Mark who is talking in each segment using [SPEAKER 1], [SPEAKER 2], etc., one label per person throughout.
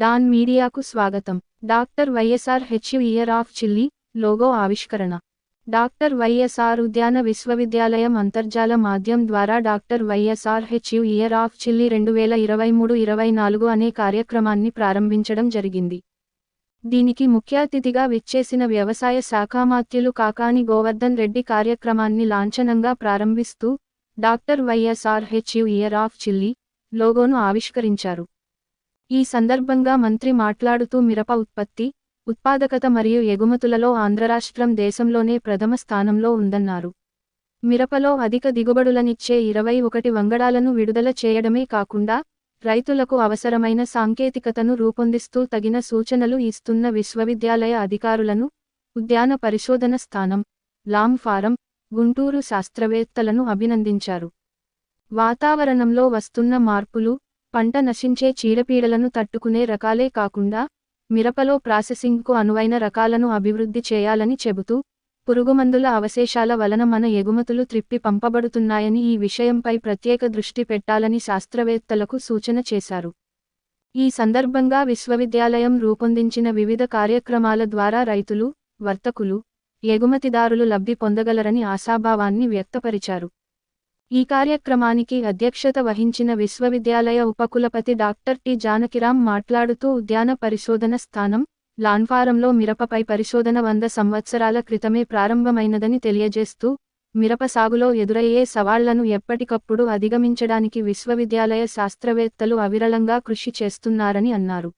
[SPEAKER 1] Don మీడియాకు స్వాగతం. Doctor YSR H year of chilli logo ఆవిష్కరణ. డాక్టర్ వైఎస్ఆర్ ఉద్యాన విశ్వవిద్యాలయం అంతర్జాల మాధ్యం ద్వారా doctor YSR H year of chilli రెండు వేల ఇరవై మూడు ఇరవై నాలుగు అనే కార్యక్రమాన్ని ప్రారంభించడం జరిగింది. దీనికి ముఖ్య అతిథిగా విచ్చేసిన వ్యవసాయ శాఖామాత్యులు కాకాని గోవర్ధన్ రెడ్డి కార్యక్రమాన్ని లాంఛనంగా ప్రారంభిస్తూ doctor YSR H year of chilli లోగోను ఆవిష్కరించారు. ఈ సందర్భంగా మంత్రి మాట్లాడుతూ మిరప ఉత్పత్తి ఉత్పాదకత మరియు ఎగుమతులలో ఆంధ్రరాష్ట్రం దేశంలోనే ప్రథమ స్థానంలో ఉందన్నారు. మిరపలో అధిక దిగుబడులనిచ్చే ఇరవై ఒకటి వంగడాలను విడుదల చేయడమే కాకుండా రైతులకు అవసరమైన సాంకేతికతను రూపొందిస్తూ తగిన సూచనలు ఇస్తున్న విశ్వవిద్యాలయ అధికారులను ఉద్యాన పరిశోధన స్థానం లామ్ ఫారం గుంటూరు శాస్త్రవేత్తలను అభినందించారు. వాతావరణంలో వస్తున్న మార్పులు పంట నశించే చీడపీడలను తట్టుకునే రకాలే కాకుండా మిరపలో ప్రాసెసింగ్కు అనువైన రకాలను అభివృద్ధి చేయాలని చెబుతూ పురుగుమందుల అవశేషాల వలన మన ఎగుమతులు త్రిప్పి పంపబడుతున్నాయని ఈ విషయంపై ప్రత్యేక దృష్టి పెట్టాలని శాస్త్రవేత్తలకు సూచన చేశారు. ఈ సందర్భంగా విశ్వవిద్యాలయం రూపొందించిన వివిధ కార్యక్రమాల ద్వారా రైతులు వర్తకులు ఎగుమతిదారులు లబ్ధి పొందగలరని ఆశాభావాన్ని వ్యక్తపరిచారు. ఈ కార్యక్రమానికి అధ్యక్షత వహించిన విశ్వవిద్యాలయ ఉపకులపతి డాక్టర్ టి. జానకిరాం మాట్లాడుతూ ఉద్యాన పరిశోధన స్థానం లాన్ఫారంలో మిరపపై పరిశోధన వంద సంవత్సరాల క్రితమే ప్రారంభమైనదని తెలియజేస్తూ మిరప సాగులో ఎదురయ్యే సవాళ్ళను ఎప్పటికప్పుడు అధిగమించడానికి విశ్వవిద్యాలయ శాస్త్రవేత్తలు అవిరళంగా కృషి చేస్తున్నారని అన్నారు.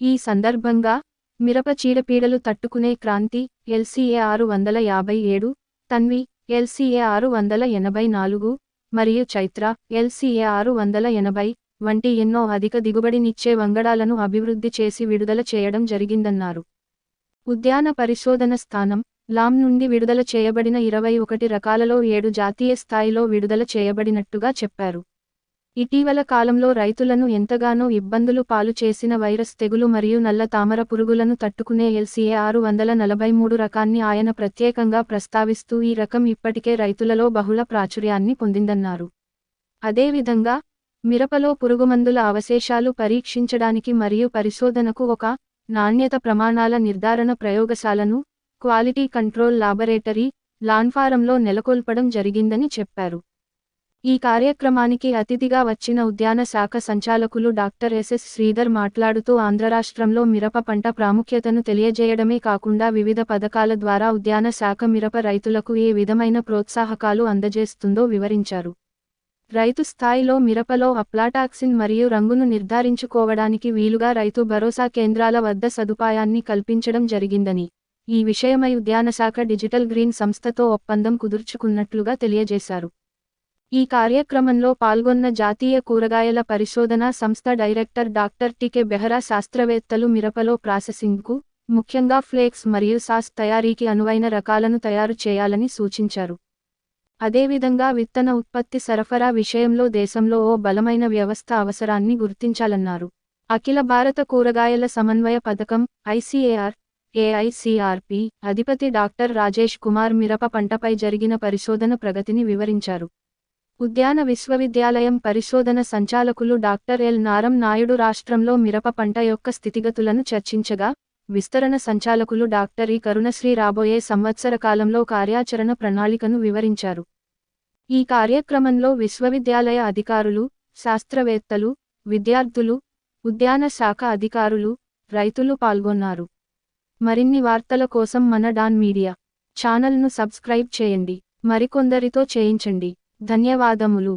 [SPEAKER 1] ఈ సందర్భంగా మిరప చీడపీడలు తట్టుకునే క్రాంతి ఎల్సీఏ ఆరు వందల యాభై ఏడు తన్వి ఎల్సీఏ ఆరు వందల ఎనభై నాలుగు మరియు చైత్ర ఎల్సీఏ ఆరు వందల ఎనభై వంటి ఎన్నో అధిక దిగుబడినిచ్చే వంగడాలను అభివృద్ధి చేసి విడుదల చేయడం జరిగిందన్నారు. ఉద్యాన పరిశోధన స్థానం లామ్ నుండి విడుదల చేయబడిన ఇరవై ఒకటి రకాలలో ఏడు జాతీయ స్థాయిలో విడుదల చేయబడినట్టుగా చెప్పారు. ఇటీవల కాలంలో రైతులను ఎంతగానో ఇబ్బందులు పాలు చేసిన వైరస్ తెగులు మరియు నల్ల తామర పురుగులను తట్టుకునే ఎల్సీఏ ఆరు వందల నలభై మూడు రకాన్ని ఆయన ప్రత్యేకంగా ప్రస్తావిస్తూ ఈ రకం ఇప్పటికే రైతులలో బహుళ ప్రాచుర్యాన్ని పొందిందన్నారు. అదేవిధంగా మిరపలో పురుగుమందుల అవశేషాలు పరీక్షించడానికి మరియు పరిశోధనకు ఒక నాణ్యత ప్రమాణాల నిర్ధారణ ప్రయోగశాలను క్వాలిటీ కంట్రోల్ లాబొరేటరీ లాన్ఫారంలో నెలకొల్పడం జరిగిందని చెప్పారు. ఈ కార్యక్రమానికి అతిథిగా వచ్చిన ఉద్యాన శాఖ సంచాలకులు డాక్టర్ ఎస్ఎస్ శ్రీధర్ మాట్లాడుతూ ఆంధ్రరాష్ట్రంలో మిరప పంట ప్రాముఖ్యతను తెలియజేయడమే కాకుండా వివిధ పథకాల ద్వారా ఉద్యాన శాఖ మిరప రైతులకు ఏ విధమైన ప్రోత్సాహకాలు అందజేస్తుందో వివరించారు. రైతు స్థాయిలో మిరపలో అప్లాటాక్సిన్ మరియు రంగును నిర్ధారించుకోవడానికి వీలుగా రైతు భరోసా కేంద్రాల వద్ద సదుపాయాన్ని కల్పించడం జరిగిందని ఈ విషయమై ఉద్యానశాఖ డిజిటల్ గ్రీన్ సంస్థతో ఒప్పందం కుదుర్చుకున్నట్లుగా తెలియజేశారు. ఈ కార్యక్రమంలో పాల్గొన్న జాతీయ కూరగాయల పరిశోధనా సంస్థ డైరెక్టర్ డాక్టర్ టికె బెహరా శాస్త్రవేత్తలు మిరపలో ప్రాసెసింగ్కు ముఖ్యంగా ఫ్లేక్స్ మరియు సాస్ తయారీకి అనువైన రకాలను తయారు చేయాలని సూచించారు. అదేవిధంగా విత్తన ఉత్పత్తి సరఫరా విషయంలో దేశంలో ఓ బలమైన వ్యవస్థ అవసరాన్ని గుర్తించాలన్నారు. అఖిల భారత కూరగాయల సమన్వయ పథకం ఐసీఏఆర్ ఏఐసిఆర్పి అధిపతి డాక్టర్ రాజేష్ కుమార్ మిరప పంటపై జరిగిన పరిశోధన ప్రగతిని వివరించారు. ఉద్యాన విశ్వవిద్యాలయం పరిశోధన సంచాలకులు డాక్టర్ ఎల్. నారం నాయుడు రాష్ట్రంలో మిరప పంట యొక్క స్థితిగతులను చర్చించగా విస్తరణ సంచాలకులు డాక్టర్ ఈ కరుణశ్రీ రాబోయే సంవత్సర కాలంలో కార్యాచరణ ప్రణాళికను వివరించారు. ఈ కార్యక్రమంలో విశ్వవిద్యాలయ అధికారులు శాస్త్రవేత్తలు విద్యార్థులు ఉద్యాన శాఖ అధికారులు రైతులు పాల్గొన్నారు. మరిన్ని వార్తల కోసం మన డాన్ మీడియా ఛానల్ను సబ్స్క్రైబ్ చేయండి. మరికొందరితో చేయించండి. ధన్యవాదములు.